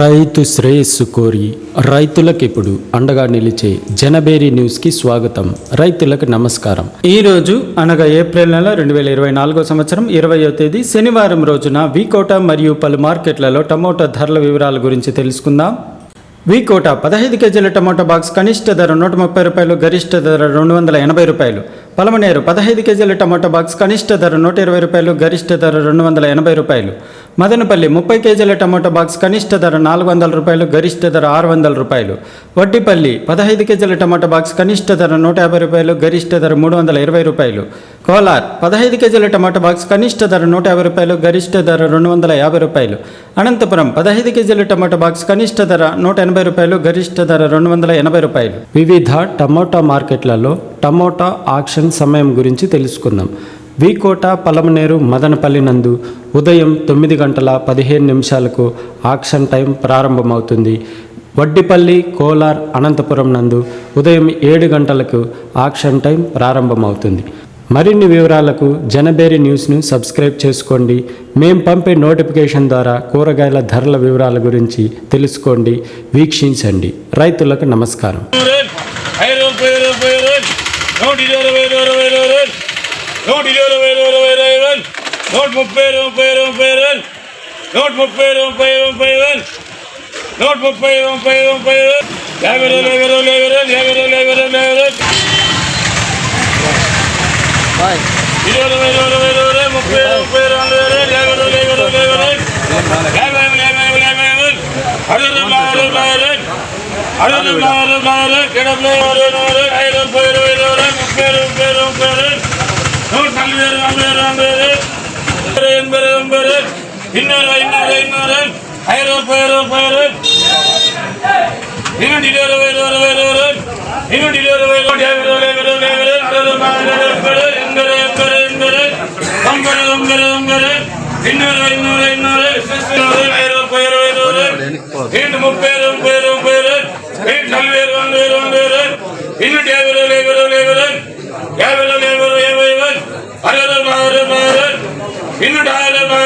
రైతు శ్రేయస్సు కోరి రైతులకు ఇప్పుడు అండగా నిలిచే జనబేరి న్యూస్కి స్వాగతం. రైతులకు నమస్కారం. ఈ రోజు అనగా ఏప్రిల్ నెల రెండు వేల ఇరవై నాలుగో సంవత్సరం ఇరవయో తేదీ శనివారం రోజున వీకోట మరియు పలు మార్కెట్లలో టమోటా ధరల వివరాల గురించి తెలుసుకుందాం. వీకోట పదహైదు కేజీల టమోటా బాక్స్ కనిష్ట ధర నూట ముప్పై రూపాయలు గరిష్ట ధర రెండు వందల ఎనభై రూపాయలు. పలమనేరు పదహైదు కేజీల టమోటా బాక్స్ కనిష్ట ధర నూట ఇరవై రూపాయలు గరిష్ట ధర రెండు వందల ఎనభై రూపాయలు. మదనపల్లి ముప్పై కేజీల టమోటా బాక్స్ కనిష్ట ధర నాలుగు వందల రూపాయలు గరిష్ట ధర ఆరు వందల రూపాయలు. వడ్డిపల్లి పదహైదు కేజీల టమోటా బాక్స్ కనిష్ట ధర నూట యాభై రూపాయలు గరిష్ట ధర మూడు వందల ఇరవై రూపాయలు. కోలార్ పదహైదు కేజీల టమాటా బాక్స్ కనిష్ట ధర నూట యాభై రూపాయలు గరిష్ట ధర రెండు వందల యాభై రూపాయలు. అనంతపురం పదహైదు కేజీల టమాటా బాక్స్ కనిష్ట ధర నూట ఎనభై రూపాయలు గరిష్ట ధర రెండు వందల ఎనభై రూపాయలు. వివిధ టమోటా మార్కెట్లలో టమోటా ఆక్షన్ సమయం గురించి తెలుసుకుందాం. వీకోట పలమనేరు మదనపల్లి నందు ఉదయం తొమ్మిది గంటల పదిహేను నిమిషాలకు ఆక్షన్ టైం ప్రారంభమవుతుంది. వడ్డిపల్లి కోలార్ అనంతపురం నందు ఉదయం ఏడు గంటలకు ఆక్షన్ టైం ప్రారంభమవుతుంది. మరిన్ని వివరాలకు జనబేరి న్యూస్ను సబ్స్క్రైబ్ చేసుకోండి మేం పంపే నోటిఫికేషన్ ద్వారా కూరగాయల ధరల వివరాల గురించి తెలుసుకోండి వీక్షించండి రైతులకు నమస్కారం ఐదు నూట ఇరవై ఇరవై ఇరవై నూట ఇరవై నూట ముప్పై ముప్పై ముప్పై నూట ముప్పై ముప్పై ముప్పై నూట ముప్పై ముప్పై ముప్పై యాభై రోజులు యాభై రోజులు ఇరవై ఇరవై ఇరవై ముప్పై ముప్పై రెండు యాభై రోజులు యాభై రోజులు యాభై రోజులు యాభై యాభై యాభై అరవై అరవై అరవై అరవై నాలుగు నాలుగు ఎనభై అరవై నాలుగు ఐదు ముప్పై ఇరవై ఇరవై ముప్పై ముప్పై ముప్పై నూట నలభై నలభై నలభై ఎనభై ఎనభై ఇన్నూరు ఇన్నూరు ఇన్నూరు ఐదు ముప్పై ముప్పై ఇన్నూటి ఇరవై ఇరవై ఇరవై ఇన్నూటి ఇరవై నూట